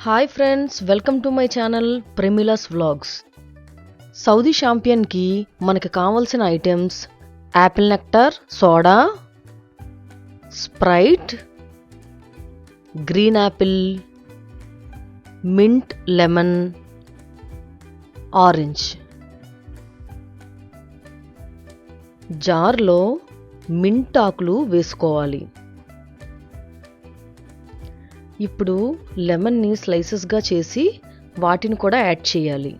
Hi friends welcome to my channel ప్రెమిలస్ vlogs Saudi షాంపియన్కి మనకి కావాల్సిన items apple nectar soda Sprite green apple mint lemon orange జార్లో mint ఆకులు వేసుకోవాలి. ఇప్పుడు లెమన్ని స్లైసెస్గా చేసి వాటిని కూడా యాడ్ చేయాలి.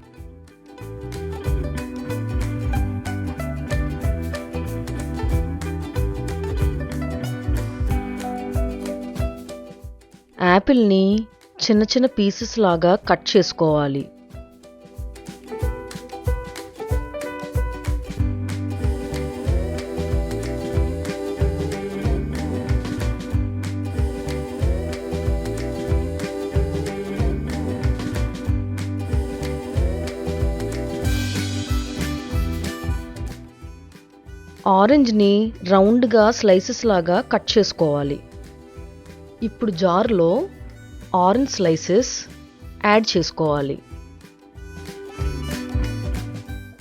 యాపిల్ని చిన్న చిన్న పీసెస్ లాగా కట్ చేసుకోవాలి. ఆరెంజ్ని రౌండ్గా స్లైసెస్ లాగా కట్ చేసుకోవాలి. ఇప్పుడు జార్లో ఆరెంజ్ స్లైసెస్ యాడ్ చేసుకోవాలి.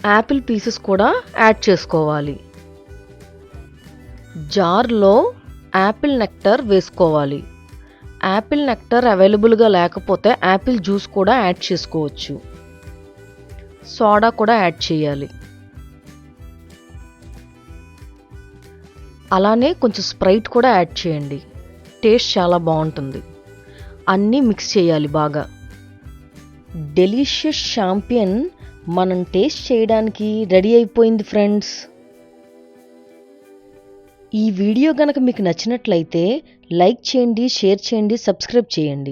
యాపిల్ పీసెస్ కూడా యాడ్ చేసుకోవాలి. జార్లో యాపిల్ నెక్టర్ వేసుకోవాలి. యాపిల్ నెక్టర్ అవైలబుల్గా లేకపోతే యాపిల్ జ్యూస్ కూడా యాడ్ చేసుకోవచ్చు. సోడా కూడా యాడ్ చేయాలి. అలానే కొంచెం స్ప్రైట్ కూడా యాడ్ చేయండి. టేస్ట్ చాలా బాగుంటుంది. అన్నీ మిక్స్ చేయాలి బాగా. డెలిషియస్ షాంపియన్ మనం టేస్ట్ చేయడానికి రెడీ అయిపోయింది ఫ్రెండ్స్. ఈ వీడియో కనుక మీకు నచ్చినట్లయితే లైక్ చేయండి షేర్ చేయండి సబ్స్క్రైబ్ చేయండి.